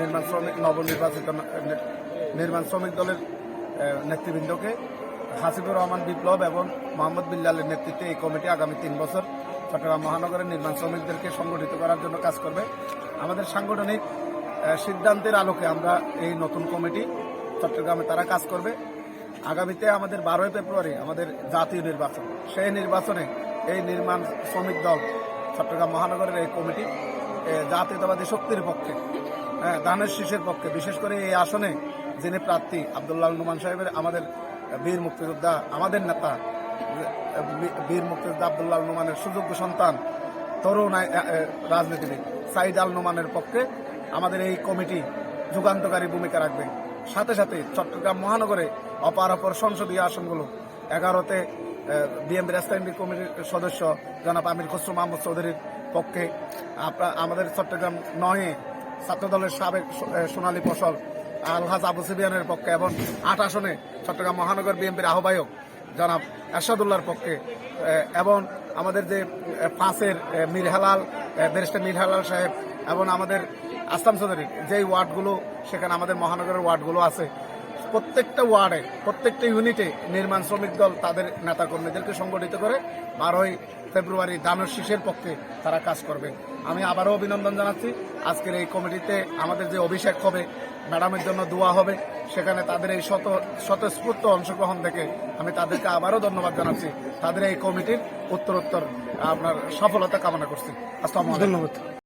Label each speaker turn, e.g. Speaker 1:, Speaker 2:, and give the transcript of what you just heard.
Speaker 1: নির্মাণ শ্রমিক, নবনির্বাচিত নির্মাণ শ্রমিক দলের নেতৃবৃন্দকে হাসিবুর রহমান বিপ্লব এবং মোহাম্মদ বিল্লালের নেতৃত্বে এই কমিটি আগামী তিন বছর চট্টগ্রাম মহানগরের নির্মাণ শ্রমিকদেরকে সংগঠিত করার জন্য কাজ করবে। আমাদের সাংগঠনিক সিদ্ধান্তের আলোকে আমরা এই নতুন কমিটি চট্টগ্রামে তারা কাজ করবে। আগামীতে আমাদের বারোই ফেব্রুয়ারি আমাদের জাতীয় নির্বাচন। সেই নির্বাচনে এই নির্মাণ শ্রমিক দল চট্টগ্রাম মহানগরের এই কমিটি জাতীয়তাবাদী শক্তির পক্ষে হ্যাঁ ধানের শীষের পক্ষে। বিশেষ করে এই আসনে যিনি প্রার্থী আবদুল্লাহ নুমান সাহেবের, আমাদের বীর মুক্তিযোদ্ধা, আমাদের নেতা বীর মুক্তিযোদ্ধা আবদুল্লাহ নুমানের সুযোগ্য সন্তান, তরুণ রাজনীতিবিদ সাইদ আল নুমানের পক্ষে আমাদের এই কমিটি যুগান্তকারী ভূমিকা রাখবে। সাথে সাথে চট্টগ্রাম মহানগরে অপার অপর সংসদীয় আসনগুলো এগারোতে বিএমপি স্ট্যান্ডিং কমিটির সদস্য জনাব আমির খসরু মাহমুদ চৌধুরীর পক্ষে আমাদের চট্টগ্রাম নয়ে ছাত্রদলের সাবেক সোনালী ফসল আলহাজ আবু সিবিয়ানের পক্ষে এবং আট আসনে চট্টগ্রাম মহানগর বিএনপির আহ্বায়ক জনাব এরশাদুল্লাহর পক্ষে এবং আমাদের যে পাঁচের এ, মীর ব্যারিস্টার মীর হেলাল সাহেব এবং আমাদের আসলাম চৌধুরীর যেই ওয়ার্ডগুলো সেখানে আমাদের মহানগরের ওয়ার্ডগুলো আছে প্রত্যেকটা ওয়ার্ডে প্রত্যেকটা ইউনিটে নির্মাণ শ্রমিক দল তাদের নেতাকর্মীদেরকে সংগঠিত করে বারোই ফেব্রুয়ারি দানের শীষের পক্ষে তারা কাজ করবে। আমি আবারও অভিনন্দন জানাচ্ছি। আজকের এই কমিটিতে আমাদের যে অভিষেক হবে, ম্যাডামের জন্য দোয়া হবে, সেখানে তাদের এই শত স্বতঃস্ফূর্ত অংশগ্রহণ দেখে আমি তাদেরকে আবারও ধন্যবাদ জানাচ্ছি। তাদের এই কমিটির উত্তরোত্তর আপনার সফলতা কামনা করছি। আসসালাম
Speaker 2: ধন্যবাদ।